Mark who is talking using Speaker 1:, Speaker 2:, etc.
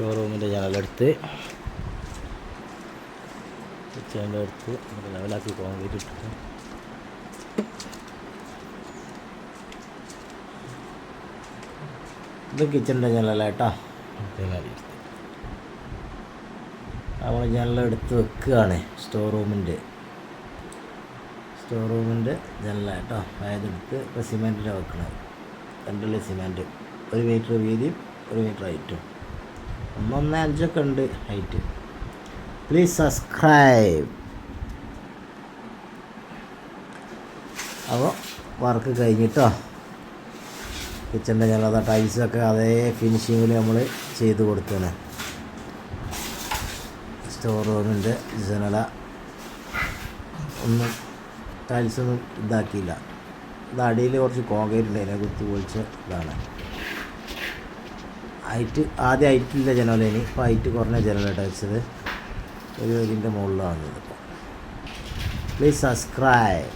Speaker 1: Store റൂമിന്റെ ജനലെടുത്ത് കിച്ചണിന്റെ അടുത്ത് ലെവലാക്കി കോൺക്രീറ്റ് ഇട്ടിട്ട്. ഇത് കിച്ചണിന്റെ ജനലായിട്ടാ നമ്മൾ ജനലെടുത്ത് വെക്കുകയാണ് സ്റ്റോർ റൂമിന്റെ സ്റ്റോർ റൂമിന്റെ ജനലായിട്ടോ അതായതെടുത്ത് ഇപ്പോൾ സിമെന്റിന്റെ വെക്കണത്. രണ്ടുള്ള സിമെന്റ് ഒരു മീറ്റർ വീതിയും ഒരു മീറ്റർ ഹൈറ്റും ഒന്നൊന്ന് അഞ്ചൊക്കെ ഉണ്ട് ഹൈറ്റ് പ്ലീസ് സബ്സ്ക്രൈബ് അപ്പോൾ വർക്ക് കഴിഞ്ഞിട്ടോ? കിച്ചന്റെ ജനത ടൈൽസൊക്കെ അതേ ഫിനിഷിങ്ങിൽ നമ്മൾ ചെയ്ത് കൊടുത്തതാണ്. സ്റ്റോർ റൂമിന്റെ ജനല. ഒന്നും ടൈൽസൊന്നും ഇതാക്കിയില്ല. ഇത് അടിയിൽ കുറച്ച് കോങ്കേറ്റ് ഉണ്ടായിരുന്നു കുത്തി പൊളിച്ച ഇതാണ്. ഹൈറ്റ് ആദ്യം ഹൈറ്റില്ല ജനലേനി ഇപ്പോൾ ഹൈറ്റ് കുറഞ്ഞ ജനലായിട്ട് വെച്ചത്. ഒരു ഇതിന്റെ മുകളിലാണ് ഇതിപ്പോൾ പ്ലീസ് സബ്സ്ക്രൈബ്